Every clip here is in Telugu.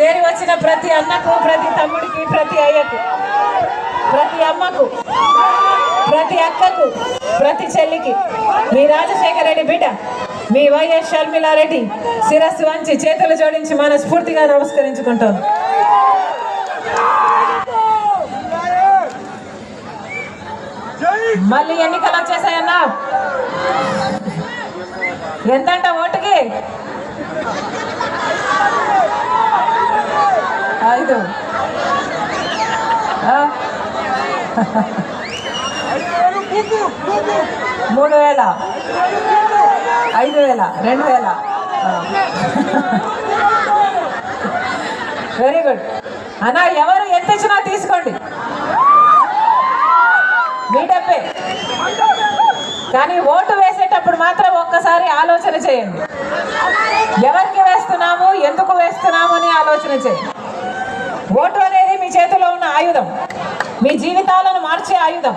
చేరి వచ్చిన ప్రతి అన్నకు ప్రతి తమ్ముడికి ప్రతి అయ్యకు ప్రతి అమ్మకు ప్రతి అక్కకు ప్రతి చెల్లికి మీ రాజశేఖర రెడ్డి బిడ్డ మీ వైఎస్ షర్మిలారెడ్డి శిరస్సు వంచి చేతులు జోడించి మనస్ఫూర్తిగా నమస్కరించుకుంటాం. మళ్ళీ ఎన్నికలు వచ్చేసాయన్నా? ఎంతంట ఓటుకి? ఐదు. మూడు వేల. ఐదు వేల రెండు వేల. వెరీ గుడ్ అన్నా ఎవరు ఎంత ఇచ్చినా తీసుకోండి. మీ డబ్బే కానీ ఓటు వేసేటప్పుడు మాత్రం ఒక్కసారి ఆలోచన చేయండి. ఎవరికి వేస్తున్నాము ఎందుకు వేస్తున్నాము అని ఆలోచన చేయండి. ఓటు అనేది మీ చేతిలో ఉన్న ఆయుధం. మీ జీవితాలను మార్చే ఆయుధం.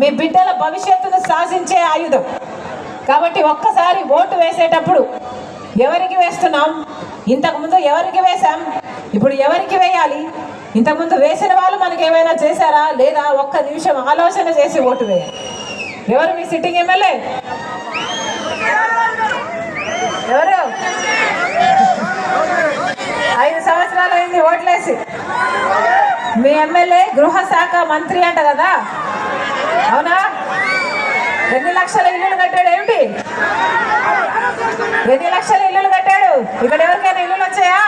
మీ బిడ్డల భవిష్యత్తును శాసించే ఆయుధం. కాబట్టి ఒక్కసారి ఓటు వేసేటప్పుడు ఎవరికి వేస్తున్నాం? ఇంతకుముందు ఎవరికి వేశాం? ఇప్పుడు ఎవరికి వేయాలి? ఇంతకుముందు వేసిన వాళ్ళు మనకి ఏమైనా చేశారా? లేదా ఒక్క నిమిషం ఆలోచన చేసి ఓటు వేయాలి. ఎవరు మీ సిట్టింగ్ ఎమ్మెల్యే? ఎవరు? ఐదు సంవత్సరాలు అయింది ఓట్లేసి. మీ ఎమ్మెల్యే గృహ శాఖ మంత్రి అంట కదా? అవునా? ఎన్ని లక్షల ఇల్లులు కట్టాడు ఏమిటి? ఎన్ని లక్షల ఇల్లులు కట్టాడు? ఇక్కడ ఎవరికైనా ఇల్లులు వచ్చాయా?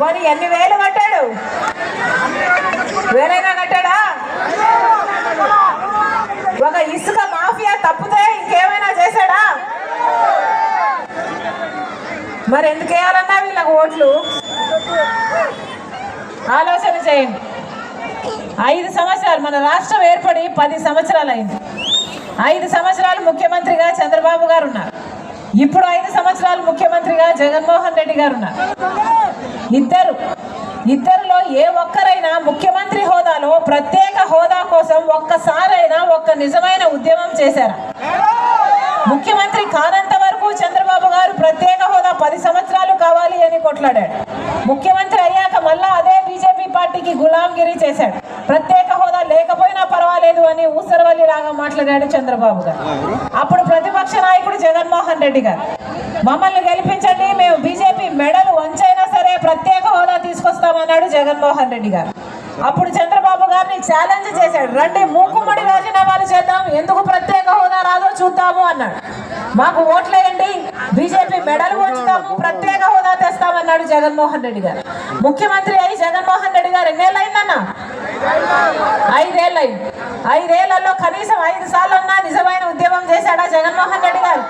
పోనీ ఎన్ని వేలు కట్టాడు? వేలైనా కట్టాడా? ఒక ఇసుక తప్పితే ఇంకేమైనా చేశాడా? మరి ఎందుకు వేయాలన్నా వీళ్ళకు ఓట్లు? ఆలోచన చేయండి. ఐదు సంవత్సరాలు మన రాష్ట్రం ఏర్పడి పది సంవత్సరాలు అయింది ఐదు సంవత్సరాలు ముఖ్యమంత్రిగా చంద్రబాబు గారు ఉన్నారు. ఇప్పుడు ఐదు సంవత్సరాలు ముఖ్యమంత్రిగా జగన్మోహన్ రెడ్డి గారు ఉన్నారు. ఇద్దరు ఇద్దరిలో ఏ ఒక్కరైనా ముఖ్యమంత్రి హోదాలో ప్రత్యేక హోదా కోసం ఒక్కసారైనా ఒక్క నిజమైన ఉద్యమం చేశారా? ముఖ్యమంత్రి కానంత వరకు చంద్రబాబు గారు ప్రత్యేక హోదా పది సంవత్సరాలు కావాలి అని కొట్లాడాడు. ముఖ్యమంత్రి అయ్యాక మళ్ళా అదే బీజేపీ పార్టీకి గులాంగిరి చేశాడు. ప్రత్యేక హోదా లేకపోయినా పర్వాలేదు అని ఊసరవల్లి లాగా మాట్లాడాడు చంద్రబాబు గారు. అప్పుడు ప్రతిపక్ష నాయకుడు జగన్మోహన్ రెడ్డి గారు మమ్మల్ని గెలిపించండి మేము బీజేపీ మెడలు వంచైనా సరే ప్రత్యేక హోదా తీసుకొస్తామన్నాడు జగన్మోహన్ రెడ్డి గారు. అప్పుడు చంద్రబాబు గారిని ఛాలెంజ్ చేశాడు. రండి మూకుమ్మడి రాజీనామాలు చేద్దాం. ఎందుకు ప్రత్యేక హోదా రాదో చూద్దాము అన్నాడు. మాకు ఓట్లేయండి బీజేపీ మెడలు వంచుతాము ప్రత్యేక హోదా తెస్తామన్నాడు జగన్మోహన్ రెడ్డి గారు. ముఖ్యమంత్రి అయి జగన్మోహన్ రెడ్డి గారు ఎన్నేళ్ళైందన్నా ఐదేళ్ళైంది ఐదేళ్ళలో కనీసం ఐదు సార్లన్నా నిజమైన ఉద్యమం చేశాడా జగన్మోహన్ రెడ్డి గారు?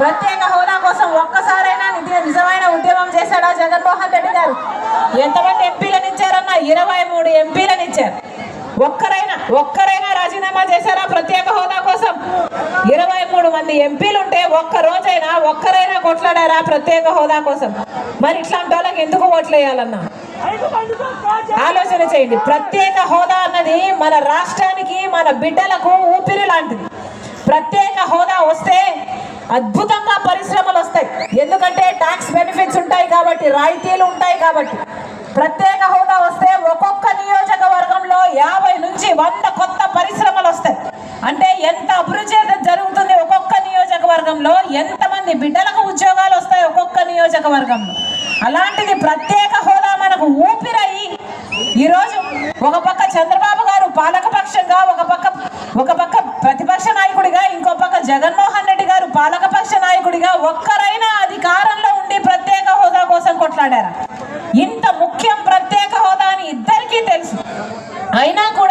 ప్రత్యేక హోదా కోసం ఒక్కసారైనా నిజమైన ఉద్యమం చేశాడా జగన్మోహన్ రెడ్డి గారు? ఎంతమంది ఎంపీ ఇరవై మూడు ఎంపీలను ఇచ్చారు. ఒక్కరైనా ఒక్కరైనా రాజీనామా చేశారా ప్రత్యేక హోదా కోసం? ఇరవై మూడు మంది ఎంపీలు ఉంటే ఒక్క రోజైనా ఒక్కరైనా కొట్లాడారా ప్రత్యేక హోదా కోసం? మరి ఇట్లాంటి వాళ్ళకి ఎందుకు ఓట్లేయాలన్నా? ఆలోచన చేయండి. ప్రత్యేక హోదా అన్నది మన రాష్ట్రానికి మన బిడ్డలకు ఊపిరి లాంటిది. ప్రత్యేక హోదా వస్తే అద్భుతంగా పరిశ్రమలు వస్తాయి. ఎందుకంటే ట్యాక్స్ బెనిఫిట్స్ ఉంటాయి కాబట్టి రాయితీలు ఉంటాయి కాబట్టి. వర్గంలో అలాంటిది ప్రత్యేక హోదా మనకు ఊపిరయి ఈరోజు ఒక పక్క చంద్రబాబు గారు పాలకపక్షంగా ఒక పక్క ఒక పక్క ప్రతిపక్ష నాయకుడిగా ఇంకో పక్క జగన్మోహన్ రెడ్డి గారు పాలకపక్ష నాయకుడిగా ఒక్కరైనా అధికారంలో ఉండి ప్రత్యేక హోదా కోసం కొట్లాడారా? ఇంత ముఖ్యం ప్రత్యేక హోదా అని ఇద్దరికీ తెలుసు. అయినా కూడా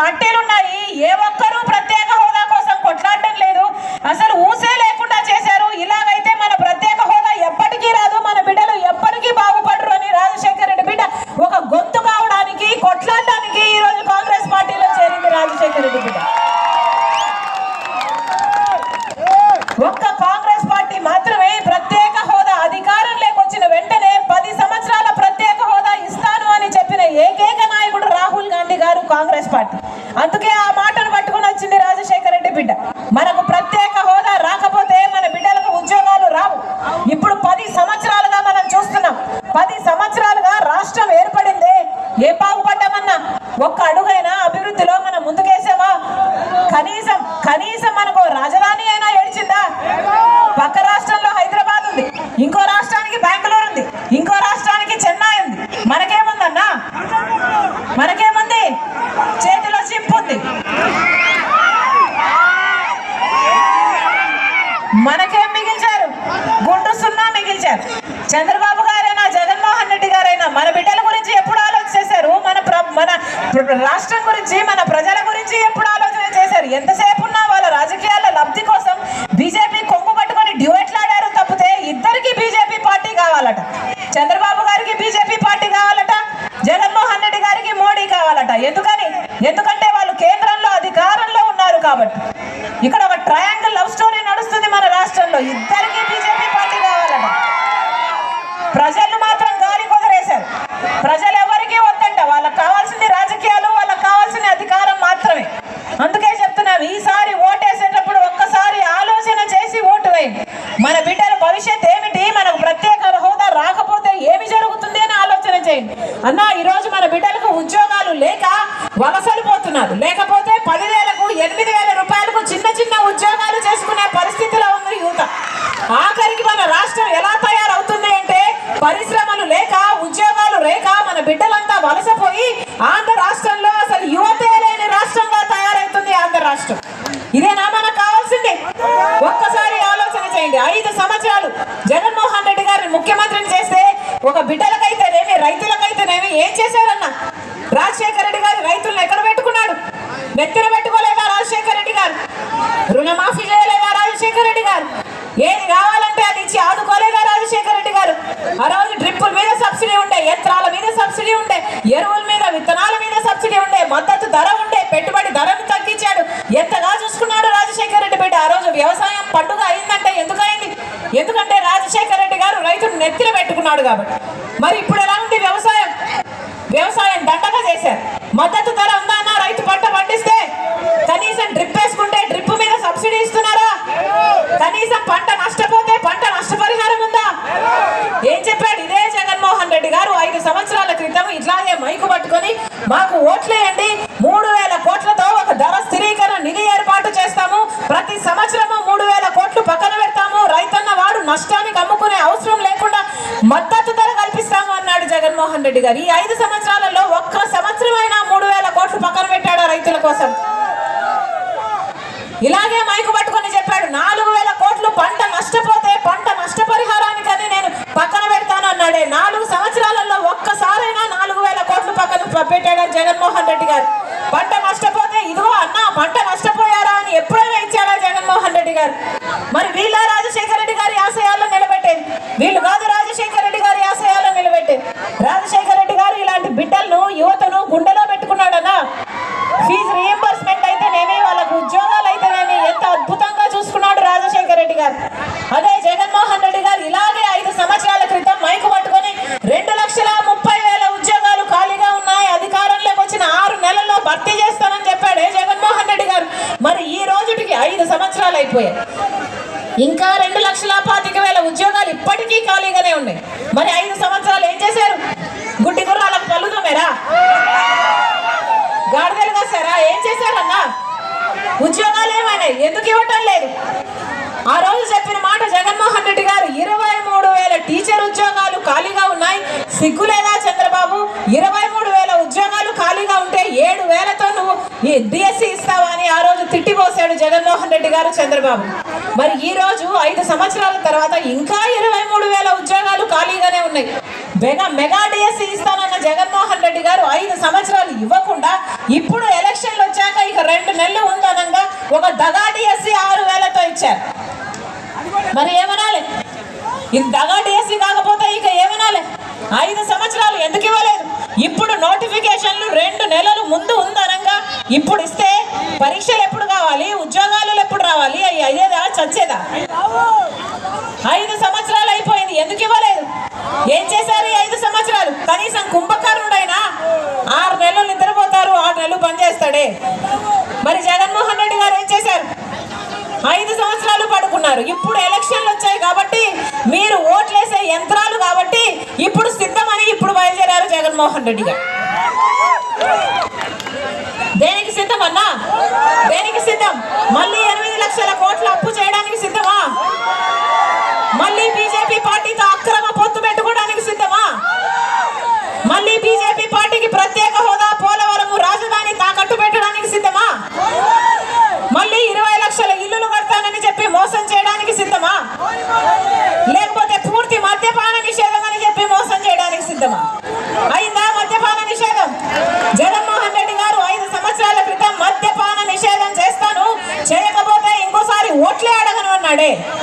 పార్టీలు ఉన్నాయి ఏ ఒక్కరూ ప్రత్యేక హోదా కోసం కొట్లాడడం లేదు. అసలు ఊసే లేకుండా చేశారు. ఇలాగైతే మన ప్రత్యేక హోదా ఎప్పటికీ రాదు. మన బిడ్డలు ఎప్పటికీ బాగుపడరు అని రాజశేఖర రెడ్డి బిడ్డ ఒక గొంతు కావడానికి కొట్లాడడానికి ఈ రోజు కాంగ్రెస్ పార్టీలో చేరింది రాజశేఖర రెడ్డి బిడ్డ. ఒక్క కాంగ్రెస్ పార్టీ మాత్రమే ప్రత్యేక హోదా అధికారం లేకొచ్చిన వెంటనే పది సంవత్సరాల ప్రత్యేక హోదా ఇస్తాను అని చెప్పిన ఏకైక నాయకుడు రాహుల్ గాంధీ గారు కాంగ్రెస్ పార్టీ. అందుకే ఆ మాటను పట్టుకుని వచ్చింది రాజశేఖర రెడ్డి బిడ్డ. మనకు ప్రత్యేక హోదా రాకపోతే మన బిడ్డలకు ఉద్యోగాలు రావు. ఇప్పుడు పది సంవత్సరాలుగా మనం చూస్తున్నాం. పది సంవత్సరాలుగా రాష్ట్రం ఏర్పడిందే. ఏ బాగుపడ్డామన్నా? ఒక్క అడుగైనా అభివృద్ధిలో మనం ముందుకేసామా? కనీసం కనీసం మనకు రాజ అయినా ఏడ్చిందా పక్క రాష్ట్రంలో హైదరాబాద్ ఉంది ఇంకో రాష్ట్రానికి బెంగళూరు ఉంది ఇంకో రాష్ట్రానికి చెన్నై ఉంది మనకేముందన్నా మనకేముంది చేతిలో చిప్పు ఉంది మనకేం మిగిల్చారు గుండు సున్నా మిగిల్చారు చంద్రబాబు గారైనా జగన్మోహన్ రెడ్డి గారైనా మన బిడ్డల గురించి ఎప్పుడు ఆలోచన చేశారు మన ప్ర- మన ప్ర- రాష్ట్రం గురించి మన ప్రజల గురించి ఎప్పుడు ఆలోచన చేశారు? ఎంతసేపు ఉన్నా వాళ్ళ రాజకీయాల లబ్ధి కోసం బీజేపీ కొంగు పట్టుకొని డ్యూయట్లాడారు తప్పితే ఇద్దరికి బీజేపీ పార్టీ కావాలట. చంద్రబాబు గారికి బీజేపీ పార్టీ కావాలట. జగన్మోహన్ రెడ్డి గారికి మోడీ కావాలట. ఎందుకని? ఎందుకంటే వాళ్ళు కేంద్రంలో అధికారంలో ఉన్నారు కాబట్టి. ఇక్కడ ఒక ట్రయాంగిల్ లవ్ స్టోరీ నడుస్తుంది మన రాష్ట్రంలో ఇద్దరికి బీజేపీ పార్టీ కావాలట ప్రజలు మాత్రం గాలి కుదిరేశారు ప్రజలు ఎవరికి వద్దంట వాళ్ళకి కావాల్సింది రాజకీయాలు వాళ్ళకి కావాల్సిన అధికారం మాత్రమే అందుకే చెప్తున్నాం ఈసారి ఓటేసేటప్పుడు ఒక్కసారి ఆలోచన చేసి ఓటు వేయండి మన బిడ్డల భవిష్యత్ ఏమిటి మనకు ప్రత్యేక హోదా రాకపోతే ఏమి జరుగుతుంది అని ఆలోచన చేయండి అన్న ఈరోజు మన బిడ్డలకు ఉద్యోగాలు లేక వలసలు పోతున్నారు లేకపోతే పదివేలకు ఎనిమిది వేల రూపాయలకు చిన్న చిన్న ఉద్యోగాలు చేసుకునే పరిస్థితిలో ఉంది యువత ఆఖరికి మన రాష్ట్రం ఎలా తయారవుతుంది అంటే పరిశ్రమలు లేక ఉద్యోగాలు లేక మన బిడ్డలంతా వలసపోయి ఆంధ్ర రాష్ట్రంలో అసలు యువతే లేని రాష్ట్రంగా తయారవుతుంది ఆంధ్ర రాష్ట్రం ఇదేనా మనకు కావాల్సింది ఒక్కసారి ఆలోచన చేయండి ఐదు సంవత్సరాలు జగన్మోహన్ రెడ్డి గారిని ముఖ్యమంత్రిని చేస్తే ఒక బిడ్డలకైతేనేమి రైతులకైతేనేమి ఏం చేశారన్న రాజశేఖర రెడ్డి గారు రైతులను ఎక్కడ పెట్టుకున్నాడు నెత్తిన పెట్టుకోలేదా రాజశేఖర రెడ్డి గారు రుణమాఫీ చేయలేదా రాజశేఖర రెడ్డి గారు ఏది కావాలంటే అది ఇచ్చి ఆదుకోలేదా రాజశేఖర రెడ్డి గారు ఆ రోజు డ్రిప్పుల మీద సబ్సిడీ ఉండే యంత్రాల మీద సబ్సిడీ ఉండే ఎరువుల మీద విత్తనాల మీద సబ్సిడీ ఉండే మద్దతు ధర ఉండే పెట్టుబడి ధరను తగ్గించాడు ఎంతగా చూసుకున్నాడు రాజశేఖర రెడ్డి బిడ్డ ఆ రోజు వ్యవసాయం పండుగ అయిందంటే ఎందుకు అయింది ఎందుకంటే రాజశేఖర రెడ్డి గారు రైతును ఉన్నాడు కాబట్టి. మరి ఇప్పుడు ఎలా ఉంది వ్యవసాయం? వ్యవసాయం దండగా చేశారు. మద్దతు ధర ఉందా అన్న రైతు పంట పండిస్తే కనీసం డ్రిప్ వేసుకుంటే డ్రిప్ మీద సబ్సిడీ ఇస్తున్నారా? కనీసం పంట నష్టపోతే పంట నష్టపరిహారం ఉందా? ఏం చెప్పాడు ఇదే జగన్మోహన్ రెడ్డి గారు ఐదు సంవత్సరాల క్రితం ఇట్లాగే మైకు పట్టుకొని మాకు ఓట్లేయండి మూడు వేల కోట్లతో ఒక ధర స్థిరీకరణ నిధి ఏర్పాటు చేస్తాము. ప్రతి సంవత్సరము మూడు వేల కోట్లు పక్కన పెడతాము. రైతన్న వాడు నష్టానికి అమ్ముకునే అవసరం లేకుండా మద్దతు ధర కల్పిస్తాము అన్నాడు జగన్మోహన్ రెడ్డి గారు. ఈ ఐదు సంవత్సరాలలో ఒక్క సంవత్సరం అయినా మూడు వేల కోట్లు పక్కన పెట్టాడా రైతుల కోసం? ఇలాగే మైకు పట్టుకొని చెప్పాడు నాలుగు వేల కోట్లు పంట నష్టపోతే పంట నష్టపరిహారానికని నేను పక్కన పెడతాను అన్నాడే. నాలుగు సంవత్సరాలలో ఒక్కసారైనా నాలుగు వేల కోట్లు పక్కన పెట్టాడు జగన్మోహన్ రెడ్డి గారు? పంట నష్టపోతే ఇదిగో అన్న పంట నష్టపోయారా అని ఎప్పుడైనా ఇచ్చాడా జగన్మోహన్ రెడ్డి గారు? మరి వీళ్ళ రాజశేఖర రెడ్డి గారి ఆశయ నిలబెట్టేది వీళ్ళు కాదు రాజశేఖర రెడ్డి గారి ఆశయాలను నిలబెట్టేది రాజశేఖర రెడ్డి గారు ఇలాంటి బిడ్డలను యువతను గుండెలో పెట్టుకున్నాడనా ఫీజు రియంబర్స్మెంట్ అయితేనేమి వాళ్ళకు ఉద్యోగాలు అయితేనేమి ఎంత అద్భుతంగా చూసుకున్నాడు రాజశేఖర రెడ్డి గారు అదే జగన్మోహన్ రెడ్డి గారు ఇలాగే ఐదు సంవత్సరాల క్రితం మైకు పట్టుకొని రెండు లక్షల ముప్పై వేల ఉద్యోగాలు ఖాళీగా ఉన్నాయి అధికారంలోకి వచ్చిన ఆరు నెలల్లో భర్తీ చేస్తానని చెప్పాడే జగన్మోహన్ రెడ్డి గారు మరి ఈ రోజుటికి ఐదు సంవత్సరాలు అయిపోయాయి. ఇంకా రెండు లక్షల పాతిక వేల ఉద్యోగాలు ఇప్పటికీ ఖాళీగానే ఉన్నాయి. మరి ఐదు సంవత్సరాలు ఏం చేశారు? గుడ్డి గుర్రాలకు పలుదమేరా గాడిదలు కాసారా ఏం చేశారన్నా? ఉద్యోగాలు ఏమైనాయి? ఎందుకు ఇవ్వటం లేదు? ఆ రోజు చెప్పిన మాట జగన్మోహన్ రెడ్డి గారు ఇరవై మూడు వేల టీచర్ ఉద్యోగాలు ఖాళీగా ఉన్నాయి. సిగ్గులేదా చంద్రబాబు? ఇరవై మూడు వేల ఉద్యోగాలు ఖాళీగా ఉంటే ఏడు వేలతో నువ్వు ఈ డిఎస్సి ఇస్తావా అని ఆ రోజు తిట్టిపోసాడు జగన్మోహన్ రెడ్డి గారు చంద్రబాబు. మరి ఈ రోజు ఐదు సంవత్సరాల తర్వాత ఇంకా ఇరవై మూడు వేల ఉద్యోగాలు ఖాళీగానే ఉన్నాయి. మెగా మెగా డిఎస్సి ఇస్తానన్న జగన్మోహన్ రెడ్డి గారు ఐదు సంవత్సరాలు ఇవ్వకుండా ఇప్పుడు ఎలక్షన్లు వచ్చాక ఇక రెండు నెలలు ఉందనంగా ఒక దగా డిఎస్సి ఆరు వేలతో ఇచ్చారు. మరి ఏమనాలి? ఇది దగా డిఎస్సి కాకపోతే ఇక ఏమనాలి? ఐదు సంవత్సరాలు ఎందుకు ఇవ్వలేదు? ఇప్పుడు నోటిఫికేషన్లు రెండు నెలలు ముందు ఉందనంగా ఇప్పుడు ఇస్తే పరీక్షలు ఎప్పుడు కావాలి? ఉద్యోగాలు ఎప్పుడు రావాలి? అయ్యి అయ్యేదా చచ్చేదా? ఐదు సంవత్సరాలు అయిపోయింది ఎందుకు ఇవ్వలేదు? ఏం చేశారు ఐదు సంవత్సరాలు? కనీసం కుంభకారుడైనా ఆరు నెలలు నిద్రపోతారు ఆరు నెలలు పనిచేస్తాడే మరి జగన్మోహన్ రెడ్డి గారు ఏం చేశారు? ఐదు సంవత్సరాలు పడుకున్నారు ఇప్పుడు ఎలక్షన్లు వచ్చాయి కాబట్టి మీరు ఓట్లేసే యంత్రాలు కాబట్టి ఇప్పుడు సిద్ధమని ఇప్పుడు బయలుదేరారు జగన్మోహన్ రెడ్డి గారు. దేనికి సిద్ధం అన్నా? దేనికి సిద్ధం? మళ్ళీ ఎనిమిది లక్షల కోట్ల అప్పు చేయడానికి సిద్ధమా? మళ్ళీ బీజేపీ పార్టీతో అక్రమ పొత్తు పెట్టుకోవడానికి సిద్ధమా? మళ్ళీ బీజేపీ పార్టీకి ప్రత్యేక హోదా పోలవరము రాజధాని తాకట్టు పెట్టడానికి సిద్ధమా మళ్ళీ ఇరవై లక్షల ఇల్లులు కడతానని చెప్పి మోసం చేయడానికి సిద్ధమా లేకపోతే పూర్తి మద్యపాన నిషేధం అని చెప్పి మోసం చేయడానికి సిద్ధమా అయిందా మద్యపాన నిషేధం జగన్మోహన్ రెడ్డి గారు ఐదు సంవత్సరాల క్రితం మద్యపాన నిషేధం చేస్తాను చేయకపోతే ఇంకోసారి ఓట్లే అడగను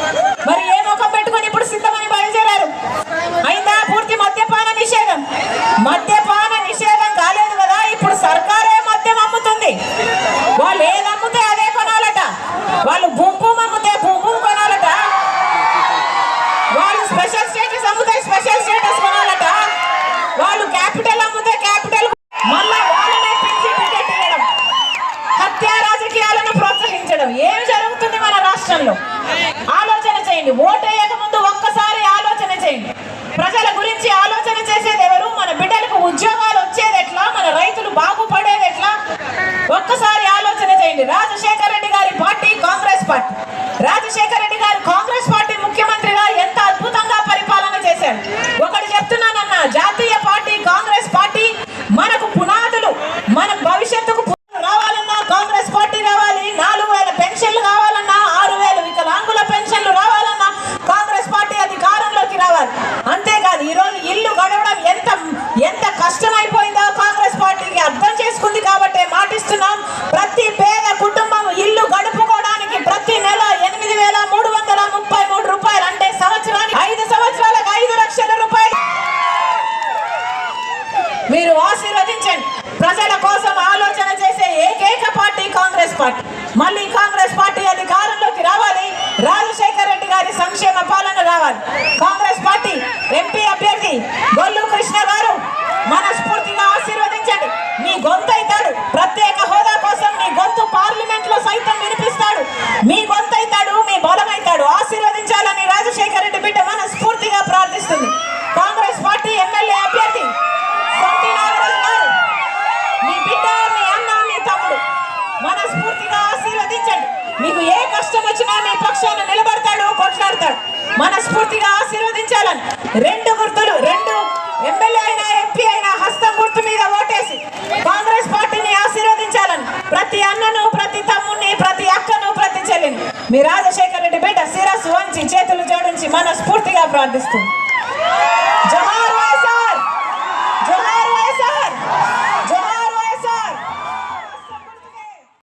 పార్టీ రాజశేఖర రెడ్డి గారు కాంగ్రెస్ పార్టీ ముఖ్యమంత్రిగా ఎంత అద్భుతంగా పరిపాలన చేశాడు ఒకటి చెప్తున్నానన్న జాతీయ పార్టీ కాంగ్రెస్ పార్టీ మనకు పునాదులు మన భవిష్యత్తుకు పునాదులు రావాలన్నా కాంగ్రెస్ పార్టీ రావాలి నాలుగు వేల పెన్షన్లు కావాలన్నా ఆరు వేలు వికలాంగుల పెన్షన్లు రావాలన్నా కాంగ్రెస్ పార్టీ అధికారంలోకి రావాలి అంతేకాదు ఈరోజు ఇల్లు గడవడం ఎంత ఎంత కష్టమైపోయిందో కాంగ్రెస్ పార్టీకి అర్థం చేసుకుంది కాబట్టి మాటిస్తున్నాం ప్రతి పేద కుటుంబం ఇల్లు గడుపుకోవడానికి ప్రతి నెల ఎనిమిది వేల మూడు వందల ముప్పై మూడు రూపాయలు అంటే సంవత్సరానికి ఐదు సంవత్సరాలకు ఐదు లక్షల రూపాయలు మీరు ఆశీర్వదించండి ప్రజల కోసం ఆలోచన చేసే ఏకైక పార్టీ కాంగ్రెస్ పార్టీ మళ్ళీ కాంగ్రెస్ పార్టీ అధికారంలోకి రావాలి రాజశేఖర రెడ్డి గారి సంక్షేమ పాలన రావాలి కాంగ్రెస్ పార్టీ ఎంపీ అభ్యర్థి గొల్లు కృష్ణ గారు మనస్ఫూర్తిగా ఆశీర్వదించండి మీ గొంతు అవుతాడు ప్రత్యేక హోదా కోసం మీ గొంతు పార్లమెంట్లో సైతం వినిపిస్తాడు మీ గొంతు అవుతాడు మీ బలం అవుతాడు ఆశీర్వదించాలని రాజశేఖర రెడ్డి బిడ్డ మనస్ఫూర్తిగా ప్రార్థిస్తుంది కాంగ్రెస్ పార్టీ ఎమ్మెల్యే అభ్యర్థి సొంటి నాగరాజు గారు మీ బిడ్డ మీ అన్న మీ తమ్ముడు మనస్ఫూర్తిగా ఆశీర్వదించండి మీకు ఏ కష్టం వచ్చినా మీ పక్షాన నిలబడతాడు కొట్లాడతాడు మనస్ఫూర్తిగా ఆశీర్వదించాలని. రెండు గుర్తులు రెండు ఎమ్మెల్యే అయినా ఎంపీ అయినా హస్తం గుర్తు మీద ఓటేసి కాంగ్రెస్ పార్టీని ఆశీర్వదించాలని. ప్రతి అన్నను ప్రతి తమ్ముని ప్రతి అక్కను ప్రతి చెల్లిని. మీ రాజశేఖర రెడ్డి బిడ్డ శిరస్సు వంచి చేతులు జోడించి మనస్ఫూర్తిగా ప్రార్థిస్తుంది